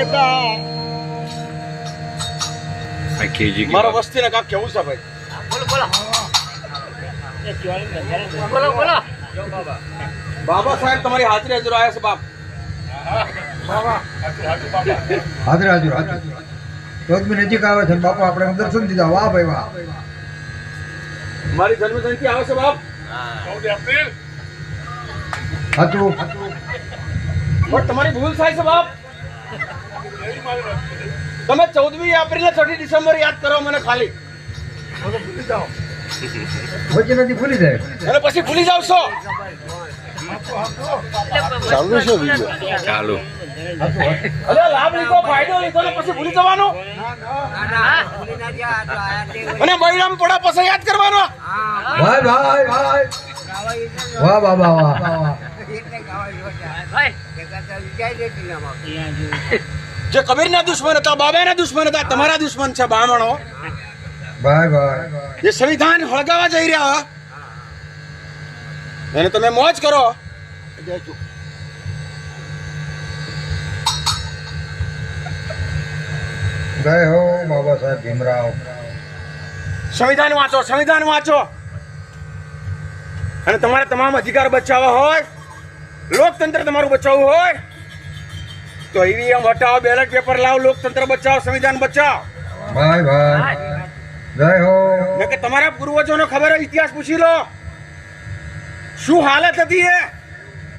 કરતા આ કેજી મારો વસ્તીને કાંક કેવું છે ભાઈ બોલો બોલો બાબા સાહેબ તમારી હાજરી હાજર આવ્યા છે બાપ હાજર હાજર હાજર ચોથમી નજીક આવે છે ને બાપુ આપણે દર્શન દીધા વાહ ભાઈ વાહ મારી જન્મ જયંતિ આવે છે બાપ સાચું પણ તમારી ભૂલ થાય છે બાપ તમે ચૌદમી એપ્રિલ ને છઠ્ઠી ડિસેમ્બર યાદ કરો મને ખાલી. વચ્ચે નથી ભૂલી જાય. અને પછી ભૂલી જાવ છો. ચાલુ છે વિડિયો ચાલુ. અરે લાભ લીધો ફાયદો લીધો ને પછી ભૂલી જવાનો? અને મહિનામાં પડ્યા પછી યાદ કરવાનો? ભાઈ ભાઈ ભાઈ. વાહ વાહ વાહ વાહ. જે કબીરના દુશ્મન હતા બાબાના દુશ્મન હતા તમારા દુશ્મન છે ભાઈ જે સંવિધાન હળગાવા જઈ રહ્યા. એને તમે મોજ કરો. જય હો બાબા સાહેબ ભીમરાવ. સંવિધાન વાંચો સંવિધાન વાંચો. અને તમારા તમામ અધિકાર બચાવવા હોય લોકતંત્ર તમારું બચાવવું હોય તો ઈવીએમ હટાવો બેલેટ પેપર લાવો લોકતંત્ર બચાવો સંવિધાન બચાવો. ભાઈ ભાઈ. જય હો. ને કે તમારા પૂર્વજોનો ખબર હોય ઇતિહાસ પૂછી લો. શું હાલત હતી એ?